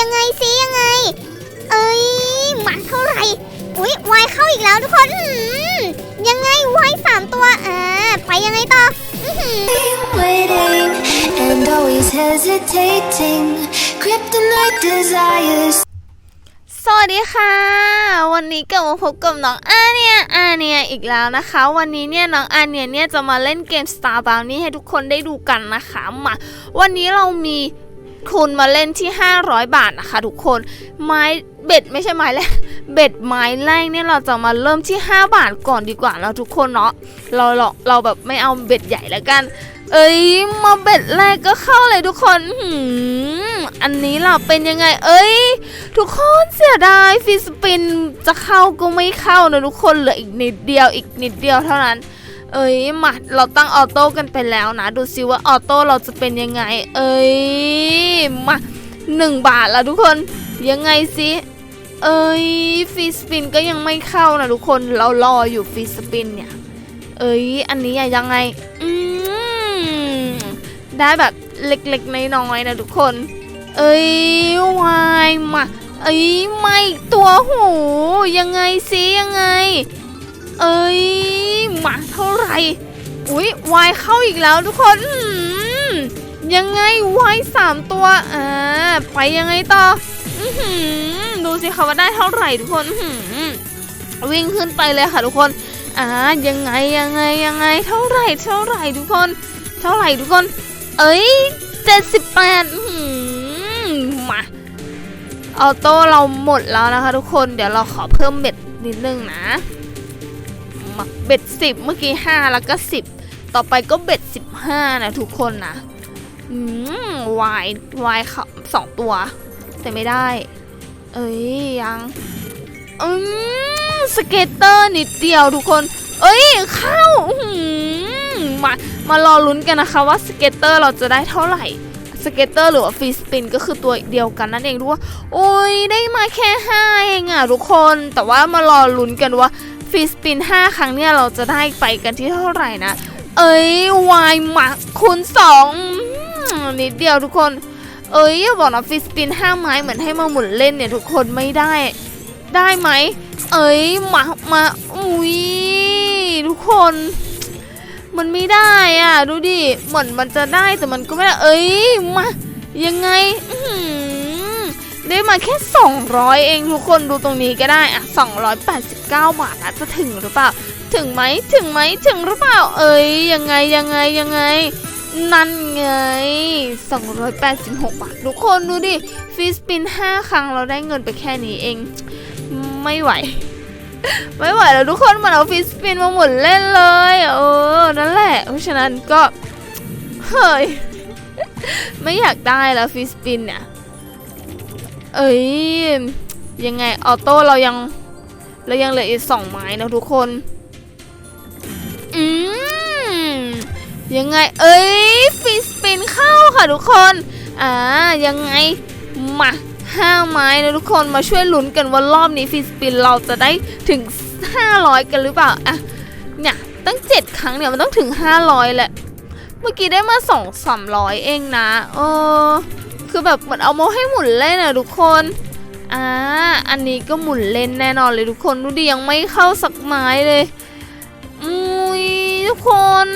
ยังไงสิยังไง เอ้ยหมาเท่าไหร่อุ๊ยวายเข้าอีกแล้วทุกคนอื้อหือยังไงวายสามตัวอ่าไปยังไงต่ออื้อหือ waiting and always hesitating. Kryptonite desires. สวัสดีค่ะ วันนี้กลับมาพบกับน้องอาเนียอาเนียอีกแล้วนะคะ วันนี้เนี่ยน้องอาเนียเนี่ยจะมาเล่นเกม Star b o u n นี่ให้ทุกคนได้ดูกันนะคะมาวันนี้เรามี ทุนมาเล่นที่ 500 บาทนะคะทุกคนไม้เบ็ดไม่ใช่ไม้แรกเบ็ดไม้แรกเนี่ยเราจะมาเริ่มที่ 5 บาทก่อนดีกว่าแล้วทุกคนเนาะเราเราเราแบบไม่เอาเบ็ดใหญ่แล้วกัน เอ้ยมาเบ็ดแรกก็เข้าเลยทุกคนหืมอันนี้เราเป็นยังไง เอ้ยทุกคนเสียดายฟิสปินจะเข้าก็ไม่เข้านะทุกคนเหลืออีกนิดเดียวอีกนิดเดียวเท่านั้น เอ้ยมาเราตั้งออโต้กันไปแล้วนะ ดูซิว่าออโต้เราจะเป็นยังไง เอ้ยมาหนึ่งบาทล้วทุกคนยังไงสิเอ้ยฟิสปินก็ยังไม่เข้านะทุกคนเรารออยู่ฟิสปินเนี่ย เอ้ยอันนี้ยังไงอืมได้แบบเล็กๆน้อยๆนะทุกคน เอ้ยวายมาเอ้ยไม่ตัวหูยังไงสิยังไง เอ้ยมาเท่าไหร่อุ้ยวายเข้าอีกแล้วทุกคนยังไงวายสามตัวอ่าไปยังไงต่ออดูสิคะว่าได้เท่าไหร่ทุกคนวิ่งขึ้นไปเลยค่ะทุกคนอ่ายังไงยังไงยังไงเท่าไหร่เท่าไหร่ทุกคน เท่าไหร่ทุกคน เอ้ยเจ็ดสิบแปดมาออโต้เราหมดแล้วนะคะทุกคนเดี๋ยวเราขอเพิ่มเบ็ดนิดนึงนะ มาเบ็ดสิบเมื่อกี้ห้าแล้วก็สิบต่อไปก็เบ็ดสิบห้านะทุกคนนะอืมวายวายเขาสองตัว แต่ไม่ได้ เอ้ยยังอืมสเก็ตเตอร์นิดเดียวทุกคน เอ้ยเข้าอื้อหือมามารอลุ้นกันนะคะว่าสเก็ตเตอร์เราจะได้เท่าไหร่สเก็ตเตอร์หรือว่าฟรีสปินก็คือตัวเดียวกันนั่นเองด้วยโอ้ยได้มาแค่5เองอะทุกคน แต่ว่ามารอลุ้นกันว่า ฟรีสปิน 5 ครั้งเนี่ยเราจะได้ไปกันที่เท่าไหร่นะ เอ้ยวายมาคูณ2อืมนิดเดียวทุกคน เอ้ยบอกนะฟรีสปิน 5 ไม้เหมือนให้มาหมุนเล่นเนี่ยทุกคนไม่ได้ ได้ไหม เอ้ยมามาอุ้ยทุกคน มันไม่ได้อะ ดูดิ เหมือนมันจะได้แต่มันก็ไม่ได้ เอ้ยมายังไง อื ได้มาแค่ 200 เองทุกคนดูตรงนี้ก็ได้อะ289 บาทนะจะถึงหรือเปล่า ถึงไหมถึงไหมถึงหรือเปล่า เอ้ยยังไงยังไงยังไง นั่นไง 286 บาท ทุกคนดูดิฟีสปิน 5 ครั้งเราได้เงินไปแค่นี้เอง ไม่ไหว ไม่ไหวแล้วทุกคนมันเอาฟิสปินมาหมุนเล่นเลยเออนั่นแหละ เพราะฉะนั้นก็ เฮ้ย ไม่อยากได้แล้วฟิสปินเนี่ย เอ้ยยังไงออโต้เรายังเรายังเหลืออีกสองไม้นะทุกคนอืมยังไง เอ้ยฟิสปินเข้าค่ะทุกคนอ่ายังไงมาห้าไม้นะทุกคนมาช่วยลุ้นกันว่ารอบนี้ฟิสปินเราจะได้ถึง 500 กันหรือเปล่าอะเนี่ยตั้ง 7 ครั้งเนี่ยมันต้องถึง 500แหละเมื่อกี้ได้มา2 300 เองนะเออ คือแบบเหมือนเอาโมให้หมุนเล่นอะทุกคนอ่าอันนี้ก็หมุนเล่นแน่นอนเลยทุกคนดูดิยังไม่เข้าสักไม้เลยอุ้ยทุกคน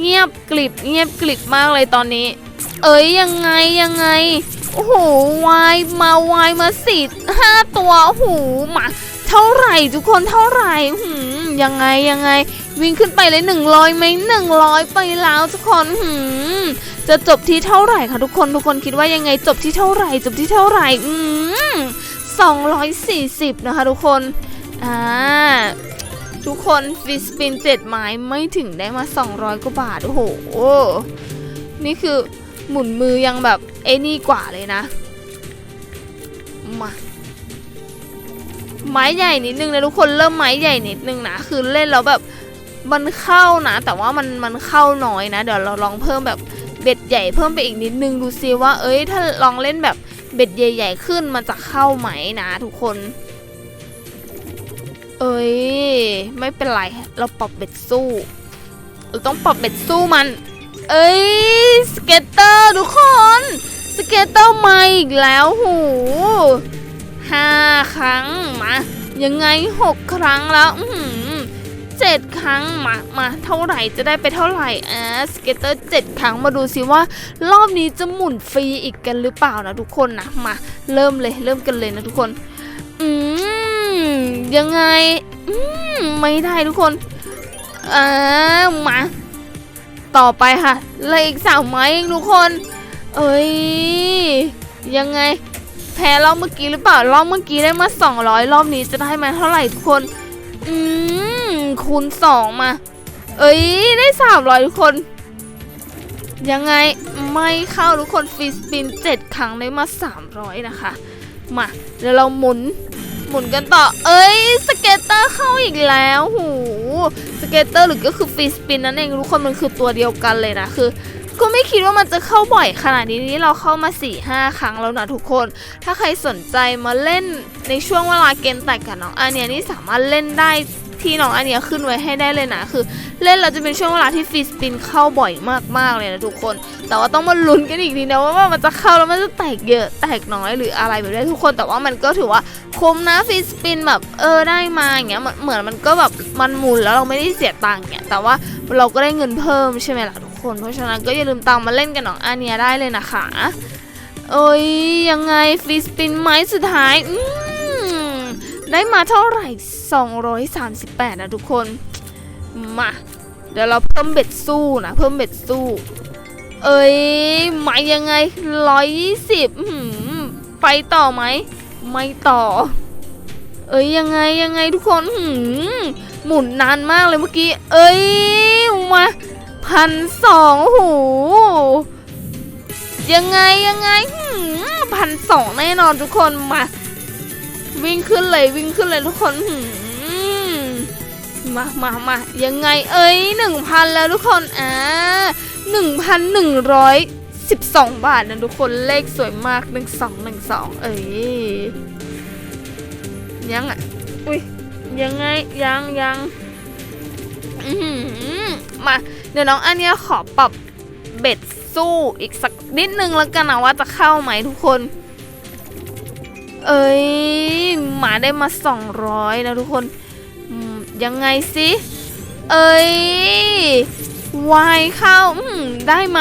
เงียบกลิบเงียบกลิบมากเลยตอนนี้ เอ้ยยังไงยังไงโอ้โหวายมาวายมาสี่ห้าตัวโอ้โหมาเท่าไหร่ทุกคนเท่าไหร่หืมยังไงยังไง วิ่งขึ้นไปเลยหนึ่งร้อยไหมหนึ่งร้อยไปแล้วทุกคนหืม จะจบที่เท่าไหร่คะทุกคนทุกคนคิดว่ายังไงจบที่เท่าไหร่ จบที่เท่าไหร่ อืมสองร้อยสี่สิบนะคะทุกคน อ่า ทุกคนฟิสปินเจ็ดไม้ไม่ถึงได้มา 200 กว่าบาท โอ้โห นี่คือหมุนมือยังแบบเอ้นี่กว่าเลยนะ มาไม้ใหญ่นิดนึงนะทุกคนเริ่มไม้ใหญ่นิดนึงนะคือเล่นแล้วแบบมันเข้านะ แต่ว่ามันมันเข้าน้อยนะ เดี๋ยวเราลองเพิ่มแบบ เบ็ดใหญ่เพิ่มไปอีกนิดนึงดูซิว่า เอ้ย ถ้าลองเล่นแบบเบ็ดใหญ่ ๆ ขึ้นมันจะเข้าไหมนะทุกคน เอ้ย ไม่เป็นไร เราปรับเบ็ดสู้เราต้องปรับเบ็ดสู้มัน เอ้ย สเก็ตเตอร์ทุกคน สเกตเตอร์มาอีกแล้วหูห้าครั้งมายังไงหกครั้งแล้ว อื เจ็ดครั้งมามาเท่าไหร่จะได้ไปเท่าไหร่อ่าสเกตเตอร์เจ็ดครั้งมาดูสิว่า รอบนี้จะหมุนฟรีอีกกันหรือเปล่านะทุกคนนะมาเริ่มเลยเริ่มกันเลยนะทุกคน อืมยังไง อืมไม่ได้ทุกคนอ่ามาต่อไปค่ะเลยอีกสามไม้เองทุกคน เอ้ยยังไง แพ้รอบเมื่อกี้หรือเปล่ารอบเมื่อกี้ได้มา 200 รอบนี้จะได้มาเท่าไหร่ทุกคน อืมคูณ2มา เอ้ย ได้300ทุกคน ยังไงไม่เข้าทุกคนฟีสปิน7ครั้งได้มา300นะคะ มาเดี๋ยวเราหมุนหมุนกันต่อ เอ้ย สเกตเตอร์เข้าอีกแล้ว หู สเกตเตอร์หรือก็คือฟีสปินนั่นเองทุกคนมันคือตัวเดียวกันเลยนะ คือ ก็ไม่คิดว่ามันจะเข้าบ่อยขนาดนี้นี่เราเข้ามา4ี่ห้าครั้งแล้วนะทุกคน ถ้าใครสนใจมาเล่นในช่วงเวลาเกมแตกกับน้องอันเนี้ยนี่สามารถเล่นได้ที่น้องอันเนี้ยขึ้นไว้ให้ได้เลยนะ คือเล่นเราจะเป็นช่วงเวลาที่ฟีสปินเข้าบ่อยมากๆเลยนะทุกคน แต่ว่าต้องมาลุ้นกันอีกทีนะว่ามันจะเข้าแล้วมันจะแตกเยอะแตกน้อยหรืออะไรแบบนี้ทุกคนแต่ว่ามันก็ถือว่าคุ้มนะฟีสปินแบบเออได้มาอย่างเงี้ยเหมือนมันก็แบบมันหมุนแล้วเราไม่ได้เสียตังค์เนี่ยแต่ว่าเราก็ได้เงินเพิ่มใช่ไหมล่ะ คนเพราะฉะนั้นก็อย่าลืมตามมาเล่นกันน้องอาเนียได้เลยนะคะเอ้ยยังไงฟรีสปินไหมสุดท้าย อืได้มาเท่าไหร่ 238 นะทุกคน มา เดี๋ยวเราเพิ่มเบ็ดสู้นะ เพิ่มเบ็ดสู้ เอ้ยหมายยังไงร้อยยี่สิบไปต่อไหม ไม่ต่อ เอ้ยยังไงยังไงทุกคนหมุนนานมากเลยเมื่อกี้ เอ้ยมา พันสองหู ยังไงยังไงพันสองแน่นอนทุกคนมา วิ่งขึ้นเลยวิ่งขึ้นเลยทุกคนมามามายังไงเอ้ยหนึ่งพันแล้วทุกคนอ่าหนึ่งพันหนึ่งร้อยสิบสองบาทนะทุกคนเลขสวยมากหนึ่งสองหนึ่งสองเอ้ยยังอะอุ้ยยังไงยังยังมา ดี๋ยวน้องอันเนี้ยขอปรับเบ็ดสู้อีกสักนิดนึงแล้วกันนะว่าจะเข้าไหมทุกคน เอ้ยหมาได้มาสองร้อยนะทุกคน ยังไงสิเอ้ยวายเข้าอืได้ไหม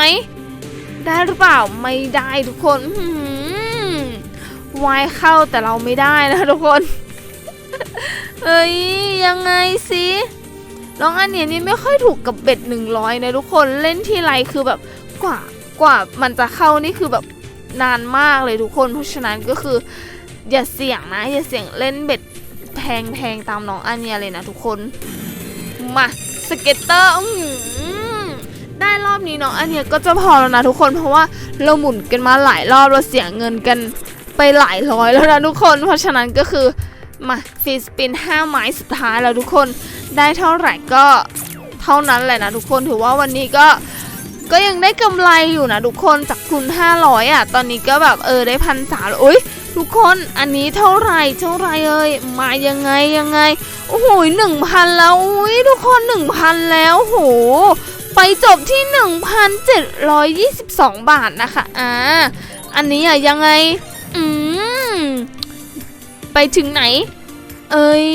ได้หรือเปล่าไม่ได้ทุกคนวายเข้าแต่เราไม่ได้นะทุกคน เอ้ยยังไงสิ น้องอันเนี้ยนี่ไม่ค่อยถูกกับเบ็ดหนึ่งร้อยนะทุกคนเล่นที่ไรคือแบบกว่ากว่ามันจะเข้านี่คือแบบนานมากเลยทุกคนเพราะฉะนั้นก็คือ อย่าเสี่ยงนะอย่าเสี่ยงเล่นเบ็ดแพงแพงตามน้องอันเนียเลยนะทุกคนมาสเก็ตเตอร์ได้รอบนี้น้องอันเนียก็จะพอแล้วนะทุกคนเพราะว่าเราหมุนกันมาหลายรอบเราเสียเงินกันไปหลายร้อยแล้วนะทุกคน เพราะฉะนั้นก็คือมาฟีสปิน5ไม้สุดท้ายแล้วทุกคน ได้เท่าไหร่ก็เท่านั้นแหละนะทุกคนถือว่าวันนี้ก็ก็ยังได้กำไรอยู่นะทุกคนจากทุน500อะตอนนี้ก็แบบเออได้พันสามอุ้ยทุกคนอันนี้เท่าไหร่เท่าไหร่เอ่ยมายังไงยังไงโอ้โหหนึ่งพันแล้วอุ้ยทุกคนหนึ่งพันแล้วโหไปจบที่ 1,722 บาทนะคะอ่าอันนี้อะยังไงอืมไปถึงไหน เอ้ย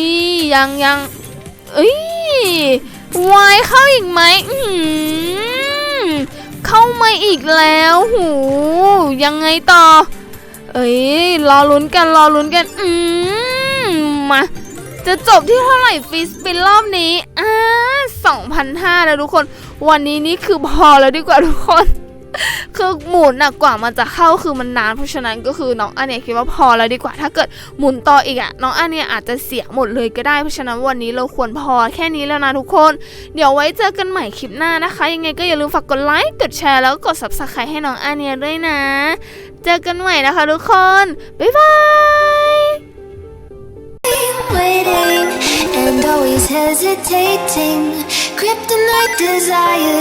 ยังยัง เอ้ยวายเข้าอีกไหมอืมเข้ามาอีกแล้วหูยังไงต่อ เอ้ยรอลุ้นกันรอลุ้นกัน อืมมาจะจบที่เท่าไหร่ฟิสปินรอบนี้อ่าสองพันห้าแล้วทุกคน วันนี้นี่คือพอแล้วดีกว่าทุกคน คือหมุนน่ะกว่ามันจะเข้าคือมันนานเพราะฉะนั้นก็คือน้องอันเนี่ยคิดว่าพอแล้วดีกว่า ถ้าเกิดหมุนต่ออีกอะน้องอันเนี่ยอาจจะเสียหมดเลยก็ได้เพราะฉะนั้นวันนี้เราควรพอแค่นี้แล้วนะทุกคน เดี๋ยวไว้เจอกันใหม่คลิปหน้านะคะ ยังไงก็อย่าลืมฝากกดไลค์กดแชร์แล้วก็กด subscribe ให้น้องอันเนี่ยด้วยนะ เจอกันใหม่นะคะทุกคนบ๊ายบาย Waiting and always hesitating. Kryptonite desires.